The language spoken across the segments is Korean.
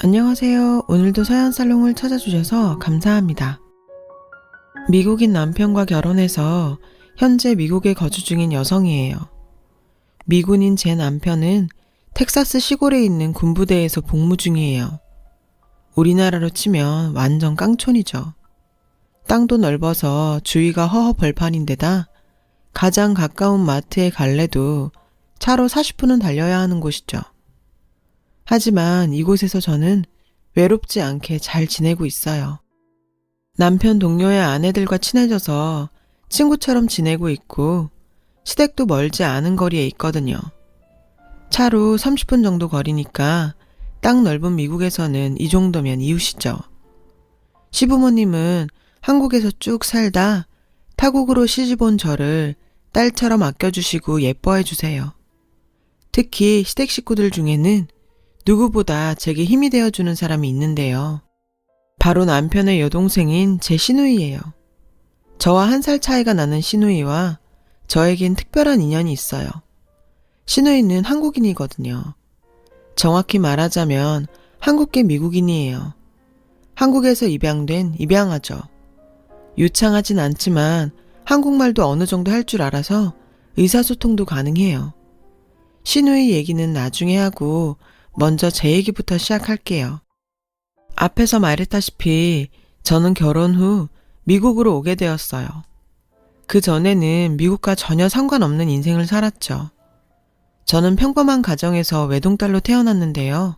안녕하세요. 오늘도 서연살롱을 찾아주셔서 감사합니다. 미국인 남편과 결혼해서 현재 미국에 거주 중인 여성이에요. 미군인 제 남편은 텍사스 시골에 있는 군부대에서 복무 중이에요. 우리나라로 치면 완전 깡촌이죠. 땅도 넓어서 주위가 허허벌판인데다 가장 가까운 마트에 갈래도 차로 40분은 달려야 하는 곳이죠. 하지만 이곳에서 저는 외롭지 않게 잘 지내고 있어요. 남편 동료의 아내들과 친해져서 친구처럼 지내고 있고 시댁도 멀지 않은 거리에 있거든요. 차로 30분 정도 거리니까 땅 넓은 미국에서는 이 정도면 이웃이죠. 시부모님은 한국에서 쭉 살다 타국으로 시집 온 저를 딸처럼 아껴주시고 예뻐해 주세요. 특히 시댁 식구들 중에는 누구보다 제게 힘이 되어주는 사람이 있는데요. 바로 남편의 여동생인 제 시누이예요. 저와 한 살 차이가 나는 시누이와 저에겐 특별한 인연이 있어요. 시누이는 한국인이거든요. 정확히 말하자면 한국계 미국인이에요. 한국에서 입양된 입양아죠. 유창하진 않지만 한국말도 어느 정도 할 줄 알아서 의사소통도 가능해요. 시누이 얘기는 나중에 하고 먼저 제 얘기부터 시작할게요. 앞에서 말했다시피 저는 결혼 후 미국으로 오게 되었어요. 그 전에는 미국과 전혀 상관없는 인생을 살았죠. 저는 평범한 가정에서 외동딸로 태어났는데요.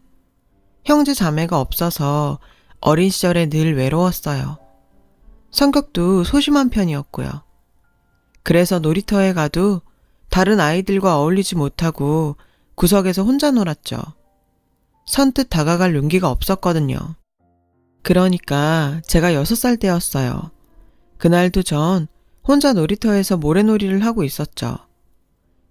형제 자매가 없어서 어린 시절에 늘 외로웠어요. 성격도 소심한 편이었고요. 그래서 놀이터에 가도 다른 아이들과 어울리지 못하고 구석에서 혼자 놀았죠. 선뜻 다가갈 용기가 없었거든요. 그러니까 제가 여섯 살 때였어요. 그날도 전 혼자 놀이터에서 모래놀이를 하고 있었죠.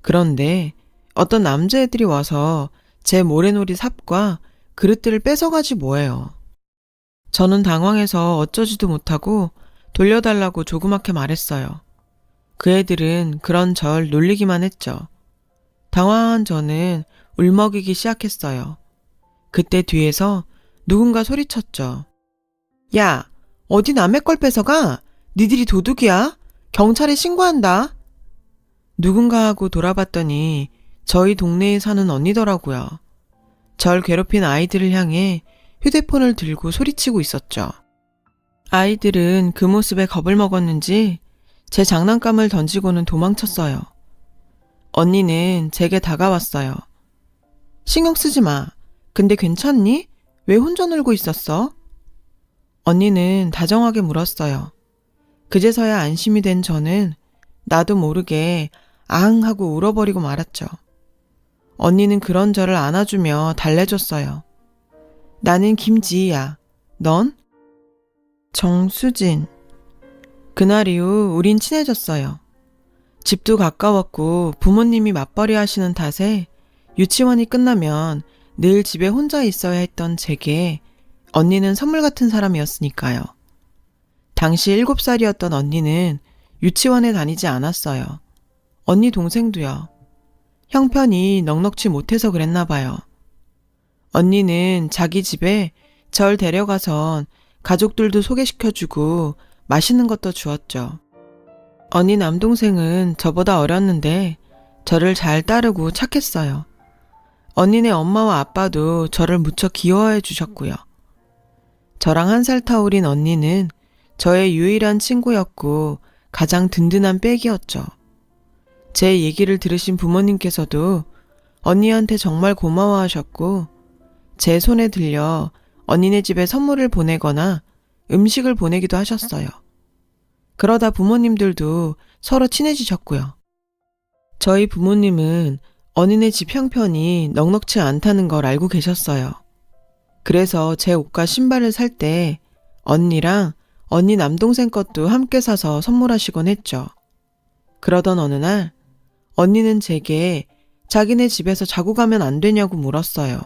그런데 어떤 남자애들이 와서 제 모래놀이 삽과 그릇들을 뺏어가지 뭐예요. 저는 당황해서 어쩌지도 못하고 돌려달라고 조그맣게 말했어요. 그 애들은 그런 절 놀리기만 했죠. 당황한 저는 울먹이기 시작했어요. 그때 뒤에서 누군가 소리쳤죠. 야, 어디 남의 걸 뺏어가? 니들이 도둑이야? 경찰에 신고한다. 누군가 하고 돌아봤더니 저희 동네에 사는 언니더라고요. 절 괴롭힌 아이들을 향해 휴대폰을 들고 소리치고 있었죠. 아이들은 그 모습에 겁을 먹었는지 제 장난감을 던지고는 도망쳤어요. 언니는 제게 다가왔어요. 신경 쓰지 마. 근데 괜찮니? 왜 혼자 놀고 있었어? 언니는 다정하게 물었어요. 그제서야 안심이 된 저는 나도 모르게 앙 하고 울어버리고 말았죠. 언니는 그런 저를 안아주며 달래줬어요. 나는 김지희야. 넌? 정수진. 그날 이후 우린 친해졌어요. 집도 가까웠고 부모님이 맞벌이 하시는 탓에 유치원이 끝나면 늘 집에 혼자 있어야 했던 제게 언니는 선물 같은 사람이었으니까요. 당시 7살이었던 언니는 유치원에 다니지 않았어요. 언니 동생도요. 형편이 넉넉지 못해서 그랬나 봐요. 언니는 자기 집에 절 데려가선 가족들도 소개시켜주고 맛있는 것도 주었죠. 언니 남동생은 저보다 어렸는데 저를 잘 따르고 착했어요. 언니네 엄마와 아빠도 저를 무척 귀여워해 주셨고요. 저랑 한 살 타울인 언니는 저의 유일한 친구였고 가장 든든한 백이었죠. 제 얘기를 들으신 부모님께서도 언니한테 정말 고마워하셨고 제 손에 들려 언니네 집에 선물을 보내거나 음식을 보내기도 하셨어요. 그러다 부모님들도 서로 친해지셨고요. 저희 부모님은 언니네 집 형편이 넉넉치 않다는 걸 알고 계셨어요. 그래서 제 옷과 신발을 살 때 언니랑 언니 남동생 것도 함께 사서 선물하시곤 했죠. 그러던 어느 날 언니는 제게 자기네 집에서 자고 가면 안 되냐고 물었어요.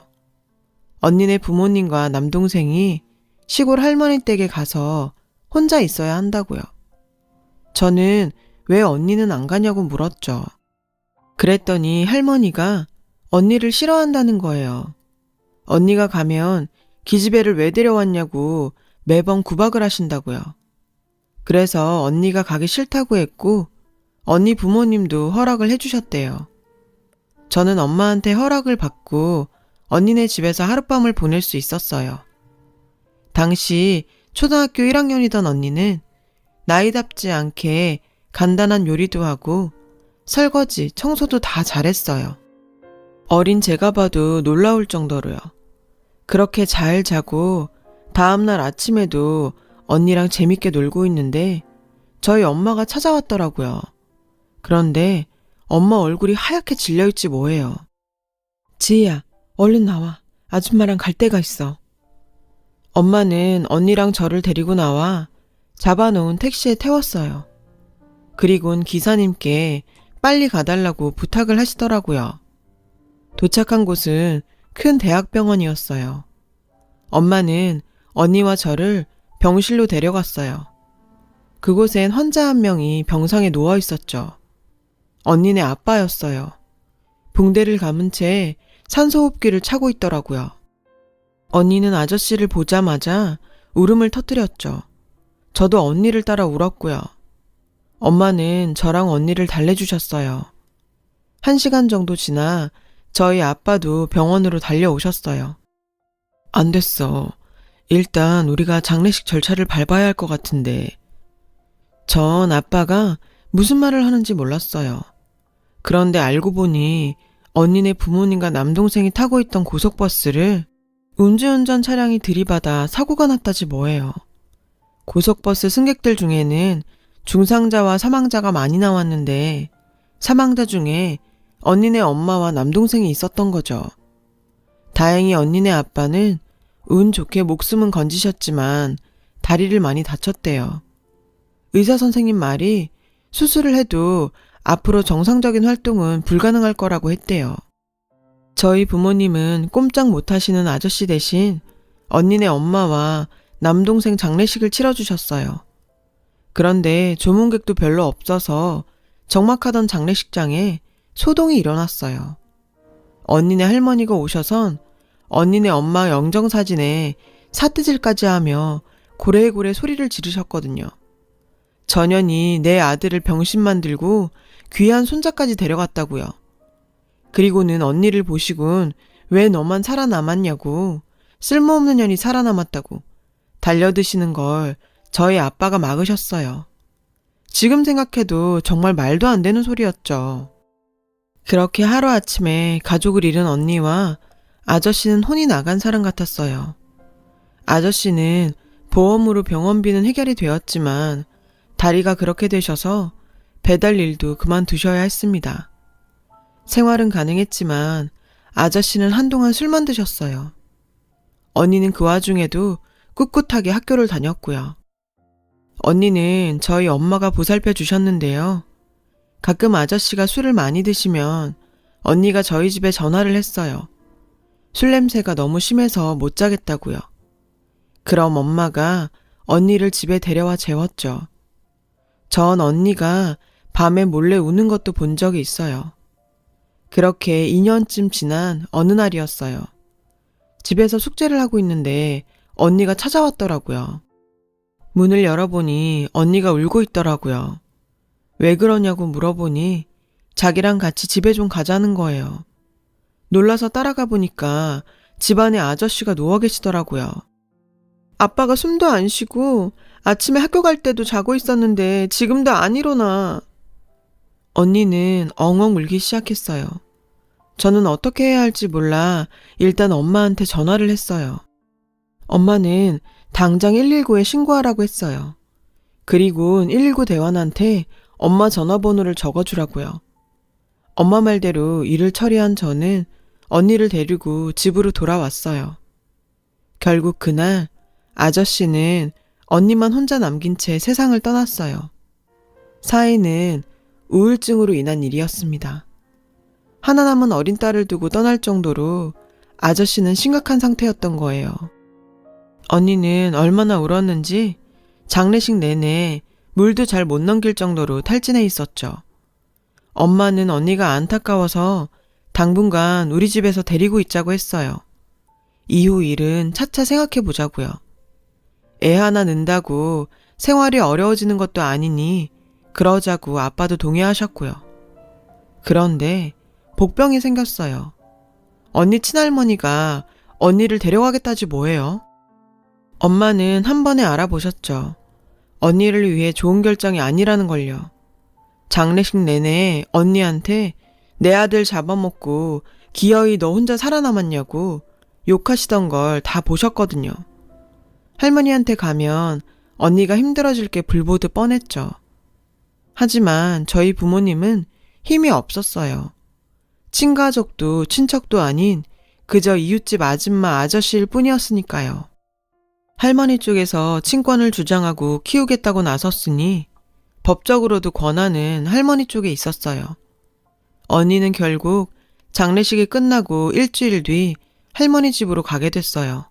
언니네 부모님과 남동생이 시골 할머니 댁에 가서 혼자 있어야 한다고요. 저는 왜 언니는 안 가냐고 물었죠. 그랬더니 할머니가 언니를 싫어한다는 거예요. 언니가 가면 기집애를 왜 데려왔냐고 매번 구박을 하신다고요. 그래서 언니가 가기 싫다고 했고, 언니 부모님도 허락을 해주셨대요. 저는 엄마한테 허락을 받고 언니네 집에서 하룻밤을 보낼 수 있었어요. 당시 초등학교 1학년이던 언니는 나이답지 않게 간단한 요리도 하고 설거지, 청소도 다 잘했어요. 어린 제가 봐도 놀라울 정도로요. 그렇게 잘 자고 다음날 아침에도 언니랑 재밌게 놀고 있는데 저희 엄마가 찾아왔더라고요. 그런데 엄마 얼굴이 하얗게 질려있지 뭐예요. 지희야, 얼른 나와. 아줌마랑 갈 데가 있어. 엄마는 언니랑 저를 데리고 나와 잡아놓은 택시에 태웠어요. 그리곤 기사님께 빨리 가달라고 부탁을 하시더라고요. 도착한 곳은 큰 대학병원이었어요. 엄마는 언니와 저를 병실로 데려갔어요. 그곳엔 환자 한 명이 병상에 누워 있었죠. 언니네 아빠였어요. 붕대를 감은 채 산소호흡기를 차고 있더라고요. 언니는 아저씨를 보자마자 울음을 터뜨렸죠. 저도 언니를 따라 울었고요. 엄마는 저랑 언니를 달래주셨어요. 한 시간 정도 지나 저희 아빠도 병원으로 달려오셨어요. 안 됐어. 일단 우리가 장례식 절차를 밟아야 할 것 같은데. 전 아빠가 무슨 말을 하는지 몰랐어요. 그런데 알고 보니 언니네 부모님과 남동생이 타고 있던 고속버스를 음주운전 차량이 들이받아 사고가 났다지 뭐예요. 고속버스 승객들 중에는 중상자와 사망자가 많이 나왔는데 사망자 중에 언니네 엄마와 남동생이 있었던 거죠. 다행히 언니네 아빠는 운 좋게 목숨은 건지셨지만 다리를 많이 다쳤대요. 의사 선생님 말이 수술을 해도 앞으로 정상적인 활동은 불가능할 거라고 했대요. 저희 부모님은 꼼짝 못 하시는 아저씨 대신 언니네 엄마와 남동생 장례식을 치러주셨어요. 그런데 조문객도 별로 없어서 적막하던 장례식장에 소동이 일어났어요. 언니네 할머니가 오셔선 언니네 엄마 영정사진에 사뜨질까지 하며 고래고래 소리를 지르셨거든요. 전현이 내 아들을 병신 만들고 귀한 손자까지 데려갔다고요. 그리고는 언니를 보시곤 왜 너만 살아남았냐고 쓸모없는 년이 살아남았다고 달려드시는 걸 저희 아빠가 막으셨어요. 지금 생각해도 정말 말도 안 되는 소리였죠. 그렇게 하루아침에 가족을 잃은 언니와 아저씨는 혼이 나간 사람 같았어요. 아저씨는 보험으로 병원비는 해결이 되었지만 다리가 그렇게 되셔서 배달 일도 그만두셔야 했습니다. 생활은 가능했지만 아저씨는 한동안 술만 드셨어요. 언니는 그 와중에도 꿋꿋하게 학교를 다녔고요. 언니는 저희 엄마가 보살펴 주셨는데요. 가끔 아저씨가 술을 많이 드시면 언니가 저희 집에 전화를 했어요. 술 냄새가 너무 심해서 못 자겠다고요. 그럼 엄마가 언니를 집에 데려와 재웠죠. 전 언니가 밤에 몰래 우는 것도 본 적이 있어요. 그렇게 2년쯤 지난 어느 날이었어요. 집에서 숙제를 하고 있는데 언니가 찾아왔더라고요. 문을 열어보니 언니가 울고 있더라고요. 왜 그러냐고 물어보니 자기랑 같이 집에 좀 가자는 거예요. 놀라서 따라가 보니까 집안에 아저씨가 누워 계시더라고요. 아빠가 숨도 안 쉬고 아침에 학교 갈 때도 자고 있었는데 지금도 안 일어나. 언니는 엉엉 울기 시작했어요. 저는 어떻게 해야 할지 몰라 일단 엄마한테 전화를 했어요. 엄마는 당장 119에 신고하라고 했어요. 그리고 119 대원한테 엄마 전화번호를 적어주라고요. 엄마 말대로 일을 처리한 저는 언니를 데리고 집으로 돌아왔어요. 결국 그날 아저씨는 언니만 혼자 남긴 채 세상을 떠났어요. 사인은 우울증으로 인한 일이었습니다. 하나 남은 어린 딸을 두고 떠날 정도로 아저씨는 심각한 상태였던 거예요. 언니는 얼마나 울었는지 장례식 내내 물도 잘 못 넘길 정도로 탈진해 있었죠. 엄마는 언니가 안타까워서 당분간 우리 집에서 데리고 있자고 했어요. 이후 일은 차차 생각해 보자고요. 애 하나 는다고 생활이 어려워지는 것도 아니니 그러자고 아빠도 동의하셨고요. 그런데 복병이 생겼어요. 언니 친할머니가 언니를 데려가겠다지 뭐예요? 엄마는 한 번에 알아보셨죠. 언니를 위해 좋은 결정이 아니라는 걸요. 장례식 내내 언니한테 내 아들 잡아먹고 기어이 너 혼자 살아남았냐고 욕하시던 걸 다 보셨거든요. 할머니한테 가면 언니가 힘들어질 게 불보듯 뻔했죠. 하지만 저희 부모님은 힘이 없었어요. 친가족도 친척도 아닌 그저 이웃집 아줌마 아저씨일 뿐이었으니까요. 할머니 쪽에서 친권을 주장하고 키우겠다고 나섰으니 법적으로도 권한은 할머니 쪽에 있었어요. 언니는 결국 장례식이 끝나고 일주일 뒤 할머니 집으로 가게 됐어요.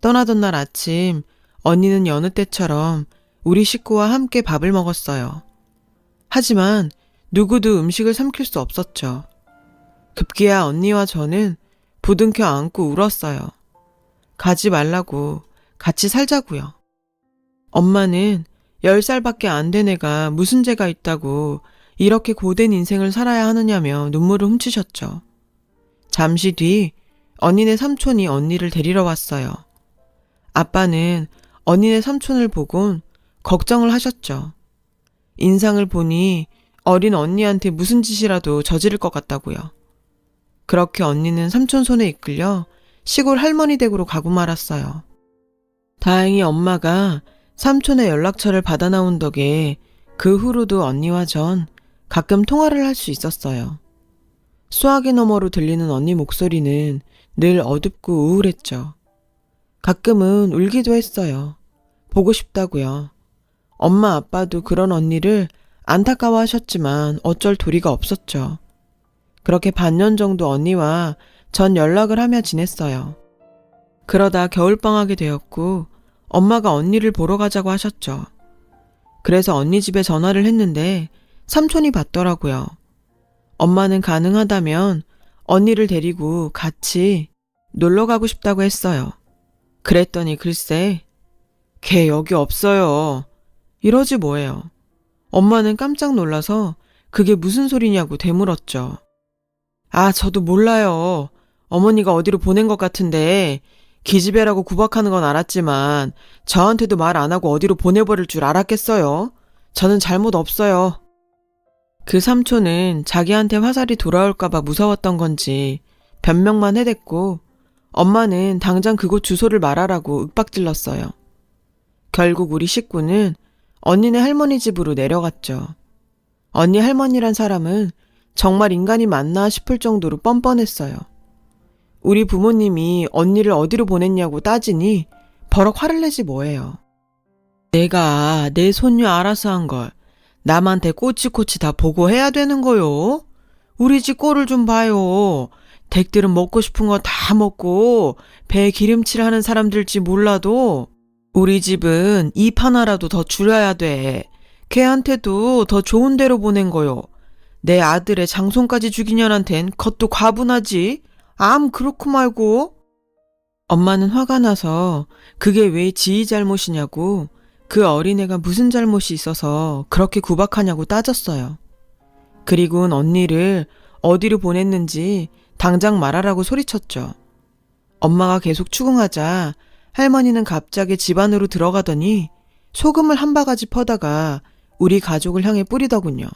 떠나던 날 아침 언니는 여느 때처럼 우리 식구와 함께 밥을 먹었어요. 하지만 누구도 음식을 삼킬 수 없었죠. 급기야 언니와 저는 부둥켜 안고 울었어요. 가지 말라고 같이 살자고요. 엄마는 10살밖에 안 된 애가 무슨 죄가 있다고 이렇게 고된 인생을 살아야 하느냐며 눈물을 훔치셨죠. 잠시 뒤 언니네 삼촌이 언니를 데리러 왔어요. 아빠는 언니네 삼촌을 보곤 걱정을 하셨죠. 인상을 보니 어린 언니한테 무슨 짓이라도 저지를 것 같다고요. 그렇게 언니는 삼촌 손에 이끌려 시골 할머니 댁으로 가고 말았어요. 다행히 엄마가 삼촌의 연락처를 받아 나온 덕에 그 후로도 언니와 전 가끔 통화를 할 수 있었어요. 수화기 너머로 들리는 언니 목소리는 늘 어둡고 우울했죠. 가끔은 울기도 했어요. 보고 싶다고요. 엄마 아빠도 그런 언니를 안타까워 하셨지만 어쩔 도리가 없었죠. 그렇게 반년 정도 언니와 전 연락을 하며 지냈어요. 그러다 겨울방학이 되었고 엄마가 언니를 보러 가자고 하셨죠. 그래서 언니 집에 전화를 했는데 삼촌이 받더라고요. 엄마는 가능하다면 언니를 데리고 같이 놀러 가고 싶다고 했어요. 그랬더니 글쎄, 걔 여기 없어요. 이러지 뭐예요. 엄마는 깜짝 놀라서 그게 무슨 소리냐고 되물었죠. 아, 저도 몰라요. 어머니가 어디로 보낸 것 같은데 기집애라고 구박하는 건 알았지만 저한테도 말 안 하고 어디로 보내버릴 줄 알았겠어요. 저는 잘못 없어요. 그 삼촌은 자기한테 화살이 돌아올까봐 무서웠던 건지 변명만 해댔고 엄마는 당장 그곳 주소를 말하라고 윽박질렀어요. 결국 우리 식구는 언니네 할머니 집으로 내려갔죠. 언니 할머니란 사람은 정말 인간이 맞나 싶을 정도로 뻔뻔했어요. 우리 부모님이 언니를 어디로 보냈냐고 따지니 버럭 화를 내지 뭐예요. 내가 내 손녀 알아서 한 걸 남한테 꼬치꼬치 다 보고해야 되는 거요? 우리 집 꼴을 좀 봐요. 댁들은 먹고 싶은 거 다 먹고 배 기름칠 하는 사람들지 몰라도 우리 집은 입 하나라도 더 줄여야 돼. 걔한테도 더 좋은 데로 보낸 거요. 내 아들의 장손까지 죽인 년한텐 겉도 과분하지. 암 그렇고 말고. 엄마는 화가 나서 그게 왜 지희 잘못이냐고 그 어린애가 무슨 잘못이 있어서 그렇게 구박하냐고 따졌어요. 그리고는 언니를 어디로 보냈는지 당장 말하라고 소리쳤죠. 엄마가 계속 추궁하자 할머니는 갑자기 집 안으로 들어가더니 소금을 한 바가지 퍼다가 우리 가족을 향해 뿌리더군요.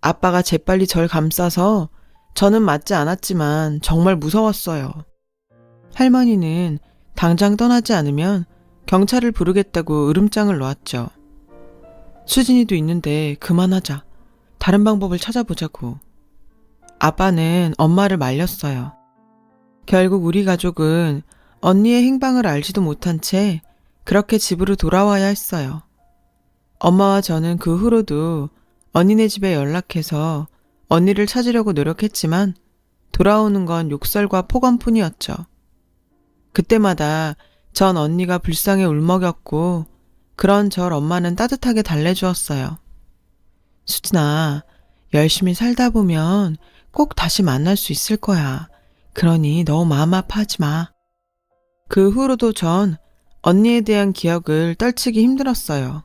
아빠가 재빨리 절 감싸서 저는 맞지 않았지만 정말 무서웠어요. 할머니는 당장 떠나지 않으면 경찰을 부르겠다고 으름장을 놓았죠. 수진이도 있는데 그만하자. 다른 방법을 찾아보자고. 아빠는 엄마를 말렸어요. 결국 우리 가족은 언니의 행방을 알지도 못한 채 그렇게 집으로 돌아와야 했어요. 엄마와 저는 그 후로도 언니네 집에 연락해서 언니를 찾으려고 노력했지만 돌아오는 건 욕설과 폭언뿐이었죠. 그때마다 전 언니가 불쌍해 울먹였고 그런 절 엄마는 따뜻하게 달래주었어요. 수진아, 열심히 살다 보면 꼭 다시 만날 수 있을 거야. 그러니 너무 마음 아파하지 마. 그 후로도 전 언니에 대한 기억을 떨치기 힘들었어요.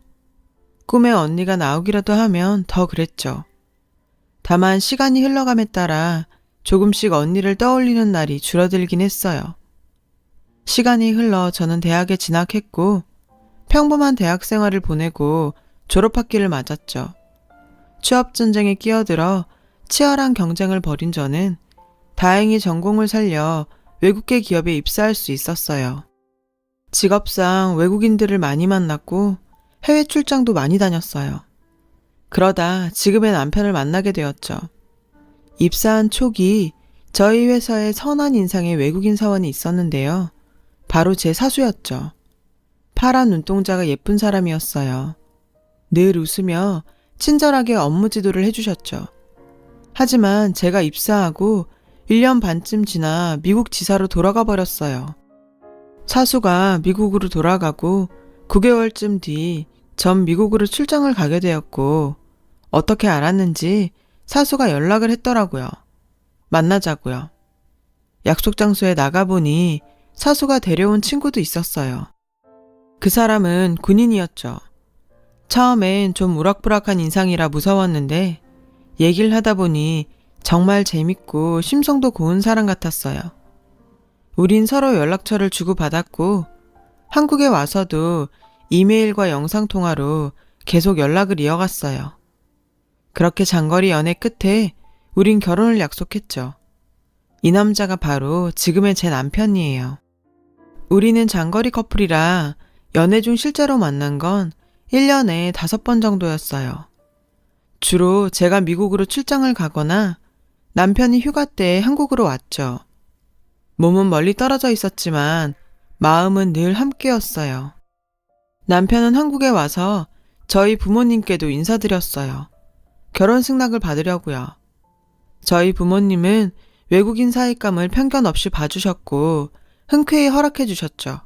꿈에 언니가 나오기라도 하면 더 그랬죠. 다만 시간이 흘러감에 따라 조금씩 언니를 떠올리는 날이 줄어들긴 했어요. 시간이 흘러 저는 대학에 진학했고 평범한 대학 생활을 보내고 졸업학기를 맞았죠. 취업전쟁에 끼어들어 치열한 경쟁을 벌인 저는 다행히 전공을 살려 외국계 기업에 입사할 수 있었어요. 직업상 외국인들을 많이 만났고 해외 출장도 많이 다녔어요. 그러다 지금의 남편을 만나게 되었죠. 입사한 초기 저희 회사에 선한 인상의 외국인 사원이 있었는데요. 바로 제 사수였죠. 파란 눈동자가 예쁜 사람이었어요. 늘 웃으며 친절하게 업무 지도를 해주셨죠. 하지만 제가 입사하고 1년 반쯤 지나 미국 지사로 돌아가 버렸어요. 사수가 미국으로 돌아가고 9개월쯤 뒤 전 미국으로 출장을 가게 되었고 어떻게 알았는지 사수가 연락을 했더라고요. 만나자고요. 약속 장소에 나가보니 사수가 데려온 친구도 있었어요. 그 사람은 군인이었죠. 처음엔 좀 우락부락한 인상이라 무서웠는데 얘기를 하다 보니 정말 재밌고 심성도 고운 사람 같았어요. 우린 서로 연락처를 주고받았고 한국에 와서도 이메일과 영상통화로 계속 연락을 이어갔어요. 그렇게 장거리 연애 끝에 우린 결혼을 약속했죠. 이 남자가 바로 지금의 제 남편이에요. 우리는 장거리 커플이라 연애 중 실제로 만난 건 1년에 다섯 번 정도였어요. 주로 제가 미국으로 출장을 가거나 남편이 휴가 때 한국으로 왔죠. 몸은 멀리 떨어져 있었지만 마음은 늘 함께였어요. 남편은 한국에 와서 저희 부모님께도 인사드렸어요. 결혼 승낙을 받으려고요. 저희 부모님은 외국인 사익감을 편견 없이 봐주셨고 흔쾌히 허락해 주셨죠.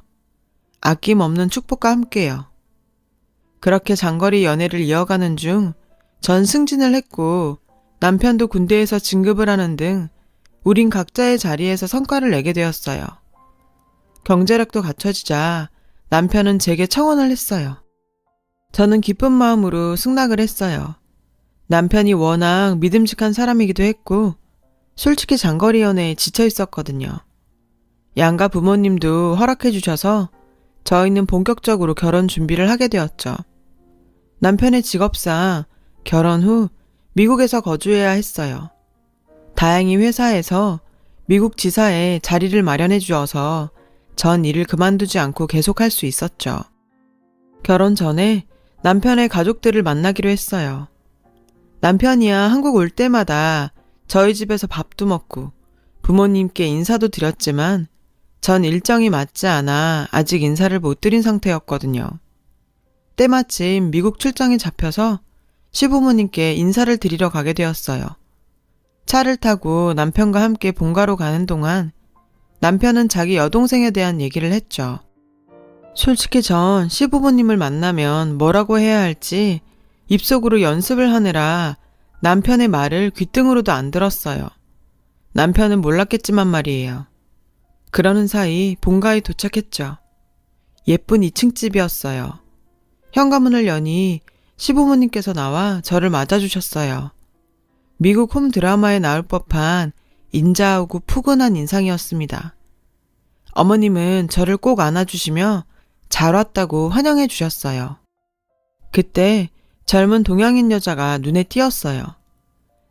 아낌없는 축복과 함께요. 그렇게 장거리 연애를 이어가는 중 전 승진을 했고 남편도 군대에서 진급을 하는 등 우린 각자의 자리에서 성과를 내게 되었어요. 경제력도 갖춰지자 남편은 제게 청혼을 했어요. 저는 기쁜 마음으로 승낙을 했어요. 남편이 워낙 믿음직한 사람이기도 했고 솔직히 장거리 연애에 지쳐 있었거든요. 양가 부모님도 허락해 주셔서 저희는 본격적으로 결혼 준비를 하게 되었죠. 남편의 직업상 결혼 후 미국에서 거주해야 했어요. 다행히 회사에서 미국 지사에 자리를 마련해 주어서 전 일을 그만두지 않고 계속할 수 있었죠. 결혼 전에 남편의 가족들을 만나기로 했어요. 남편이야 한국 올 때마다 저희 집에서 밥도 먹고 부모님께 인사도 드렸지만 전 일정이 맞지 않아 아직 인사를 못 드린 상태였거든요. 때마침 미국 출장이 잡혀서 시부모님께 인사를 드리러 가게 되었어요. 차를 타고 남편과 함께 본가로 가는 동안 남편은 자기 여동생에 대한 얘기를 했죠. 솔직히 전 시부모님을 만나면 뭐라고 해야 할지 입속으로 연습을 하느라 남편의 말을 귓등으로도 안 들었어요. 남편은 몰랐겠지만 말이에요. 그러는 사이 본가에 도착했죠. 예쁜 2층 집이었어요. 현관문을 여니 시부모님께서 나와 저를 맞아주셨어요. 미국 홈 드라마에 나올 법한 인자하고 푸근한 인상이었습니다. 어머님은 저를 꼭 안아주시며 잘 왔다고 환영해 주셨어요. 그때 젊은 동양인 여자가 눈에 띄었어요.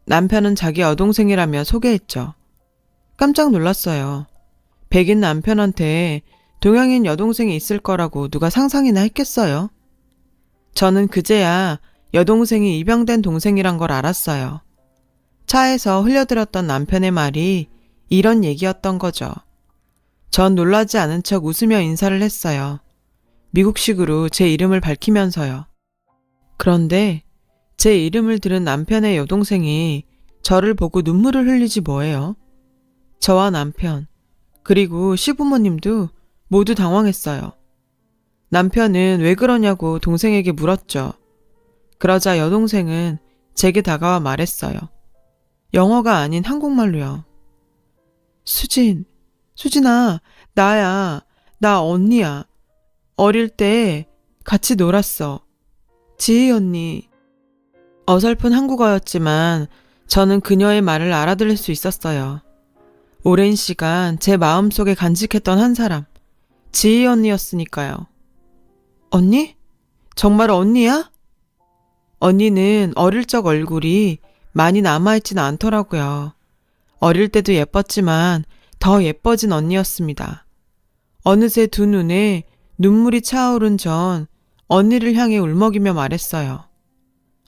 남편은 자기 여동생이라며 소개했죠. 깜짝 놀랐어요. 백인 남편한테 동양인 여동생이 있을 거라고 누가 상상이나 했겠어요? 저는 그제야 여동생이 입양된 동생이란 걸 알았어요. 차에서 흘려들었던 남편의 말이 이런 얘기였던 거죠. 전 놀라지 않은 척 웃으며 인사를 했어요. 미국식으로 제 이름을 밝히면서요. 그런데 제 이름을 들은 남편의 여동생이 저를 보고 눈물을 흘리지 뭐예요? 저와 남편, 그리고 시부모님도 모두 당황했어요. 남편은 왜 그러냐고 동생에게 물었죠. 그러자 여동생은 제게 다가와 말했어요. 영어가 아닌 한국말로요. 수진, 수진아, 나야. 나 언니야. 어릴 때 같이 놀았어. 지희 언니. 어설픈 한국어였지만 저는 그녀의 말을 알아들을 수 있었어요. 오랜 시간 제 마음속에 간직했던 한 사람. 지희 언니였으니까요. 언니? 정말 언니야? 언니는 어릴 적 얼굴이 많이 남아있진 않더라고요. 어릴 때도 예뻤지만 더 예뻐진 언니였습니다. 어느새 두 눈에 눈물이 차오른 전 언니를 향해 울먹이며 말했어요.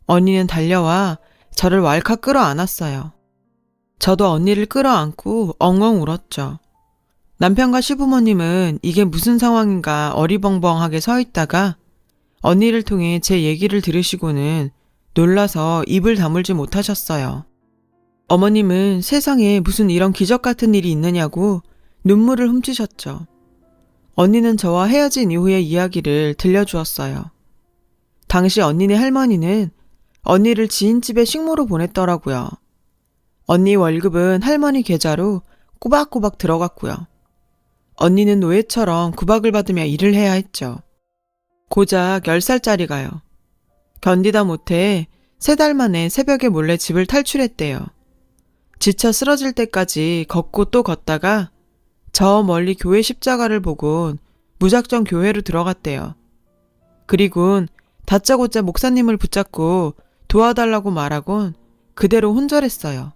언니는 달려와 저를 왈칵 끌어안았어요. 저도 언니를 끌어안고 엉엉 울었죠. 남편과 시부모님은 이게 무슨 상황인가 어리벙벙하게 서 있다가 언니를 통해 제 얘기를 들으시고는 놀라서 입을 다물지 못하셨어요. 어머님은 세상에 무슨 이런 기적 같은 일이 있느냐고 눈물을 훔치셨죠. 언니는 저와 헤어진 이후의 이야기를 들려주었어요. 당시 언니네 할머니는 언니를 지인집에 식모로 보냈더라고요. 언니 월급은 할머니 계좌로 꼬박꼬박 들어갔고요. 언니는 노예처럼 구박을 받으며 일을 해야 했죠. 고작 10살짜리가요. 견디다 못해 세 달 만에 새벽에 몰래 집을 탈출했대요. 지쳐 쓰러질 때까지 걷고 또 걷다가 저 멀리 교회 십자가를 보곤 무작정 교회로 들어갔대요. 그리곤 다짜고짜 목사님을 붙잡고 도와달라고 말하곤 그대로 혼절했어요.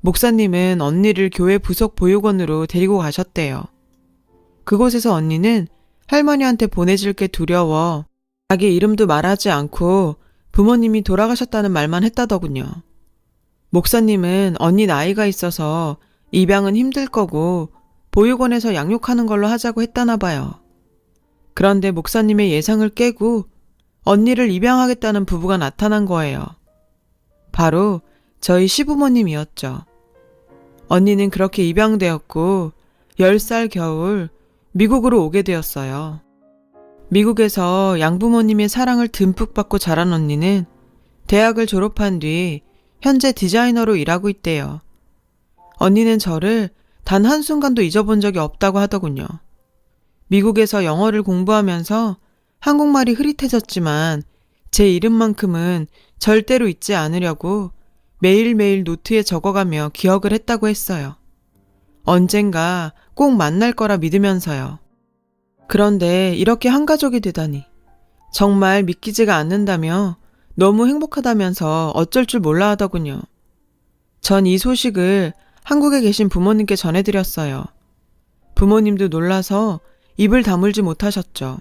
목사님은 언니를 교회 부속 보육원으로 데리고 가셨대요. 그곳에서 언니는 할머니한테 보내질 게 두려워 자기 이름도 말하지 않고 부모님이 돌아가셨다는 말만 했다더군요. 목사님은 언니 나이가 있어서 입양은 힘들 거고 보육원에서 양육하는 걸로 하자고 했다나 봐요. 그런데 목사님의 예상을 깨고 언니를 입양하겠다는 부부가 나타난 거예요. 바로 저희 시부모님이었죠. 언니는 그렇게 입양되었고 10살 겨울 미국으로 오게 되었어요. 미국에서 양부모님의 사랑을 듬뿍 받고 자란 언니는 대학을 졸업한 뒤 현재 디자이너로 일하고 있대요. 언니는 저를 단 한순간도 잊어본 적이 없다고 하더군요. 미국에서 영어를 공부하면서 한국말이 흐릿해졌지만 제 이름만큼은 절대로 잊지 않으려고 매일매일 노트에 적어가며 기억을 했다고 했어요. 언젠가 꼭 만날 거라 믿으면서요. 그런데 이렇게 한 가족이 되다니. 정말 믿기지가 않는다며 너무 행복하다면서 어쩔 줄 몰라 하더군요. 전 이 소식을 한국에 계신 부모님께 전해드렸어요. 부모님도 놀라서 입을 다물지 못하셨죠.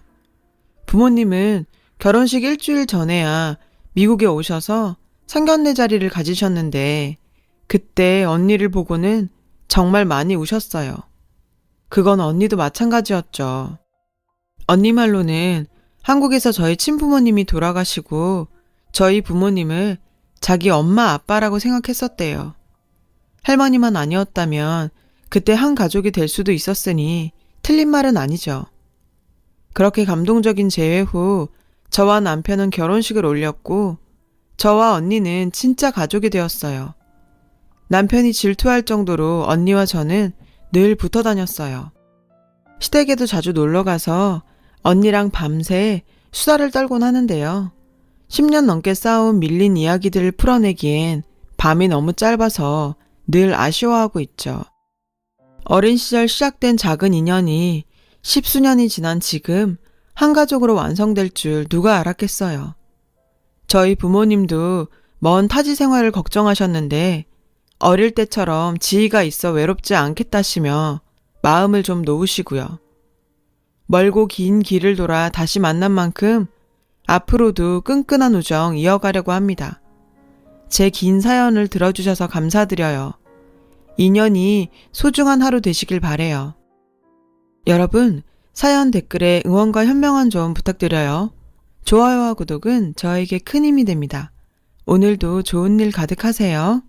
부모님은 결혼식 일주일 전에야 미국에 오셔서 상견례 자리를 가지셨는데 그때 언니를 보고는 정말 많이 우셨어요. 그건 언니도 마찬가지였죠. 언니 말로는 한국에서 저희 친부모님이 돌아가시고 저희 부모님을 자기 엄마 아빠라고 생각했었대요. 할머니만 아니었다면 그때 한 가족이 될 수도 있었으니 틀린 말은 아니죠. 그렇게 감동적인 재회 후 저와 남편은 결혼식을 올렸고 저와 언니는 진짜 가족이 되었어요. 남편이 질투할 정도로 언니와 저는 늘 붙어 다녔어요. 시댁에도 자주 놀러 가서 언니랑 밤새 수다를 떨곤 하는데요. 10년 넘게 쌓아온 밀린 이야기들을 풀어내기엔 밤이 너무 짧아서 늘 아쉬워하고 있죠. 어린 시절 시작된 작은 인연이 십수년이 지난 지금 한 가족으로 완성될 줄 누가 알았겠어요. 저희 부모님도 먼 타지 생활을 걱정하셨는데 어릴 때처럼 지희가 있어 외롭지 않겠다시며 마음을 좀 놓으시고요. 멀고 긴 길을 돌아 다시 만난 만큼 앞으로도 끈끈한 우정 이어가려고 합니다. 제 긴 사연을 들어주셔서 감사드려요. 인연이 소중한 하루 되시길 바래요. 여러분, 사연 댓글에 응원과 현명한 조언 부탁드려요. 좋아요와 구독은 저에게 큰 힘이 됩니다. 오늘도 좋은 일 가득하세요.